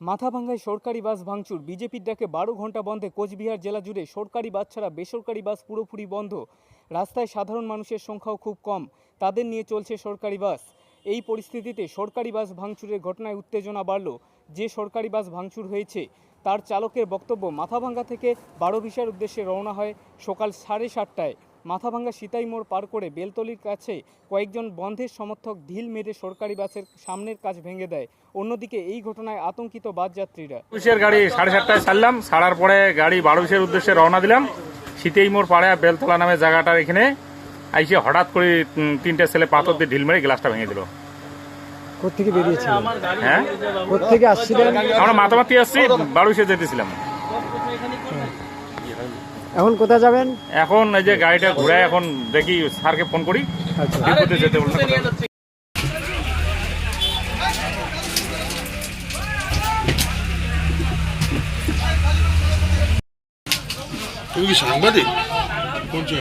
মাথাভাঙ্গায় সরকারি বাস ভাঙচুর। বিজেপির ডাকে বারো ঘণ্টা বন্ধে কোচবিহার জেলা জুড়ে সরকারি বাস ছাড়া বেসরকারি বাস পুরোপুরি বন্ধ। রাস্তায় সাধারণ মানুষের সংখ্যাও খুব কম। তাদের নিয়ে চলছে সরকারি বাস। এই পরিস্থিতিতে সরকারি বাস ভাঙচুরের ঘটনায় উত্তেজনা বাড়ল। যে সরকারি বাস ভাঙচুর হয়েছে, তার চালকের বক্তব্য মাথাভাঙ্গা থেকে বারোভিসার উদ্দেশ্যে রওনা হয় সকাল সাড়ে সাতটায়। মাথাভাঙ্গা সিতাই মোড় পার করে বেলতলির কাছে কয়েকজন বন্ধের সমর্থক ঢিল মেরে সরকারি বাসের সামনের কাজ ভেঙে দেয়। অন্যদিকে এই ঘটনায় আতঙ্কিত বাস যাত্রীরা পুলিশের গাড়ি সাড়ে সাতটায় ছাড়লাম ছাড়ার পরে গাড়ি বারোশের উদ্দেশ্যে রওনা দিলাম। শীতেই মোড় পাড়ে বেলতলা নামে জায়গাটার এখানে আইসে হঠাৎ করে তিনটে ছেলে পাথর দিয়ে ঢিল মেরে গ্লাসটা ভেঙে দিল। কোথেকে বেরিয়েছিলেন? হ্যাঁ? কোথেকে আসছিলেন? আমরা মাতামাতি আসছি বারোশে যেতেছিলাম। এখন কোথায় যাবেন? এখন এই যে গাড়িটা ঘুরে এখন দেখি স্যারকে ফোন করি। আচ্ছা। যেতে তুমি কি সাংবাদিক? কোন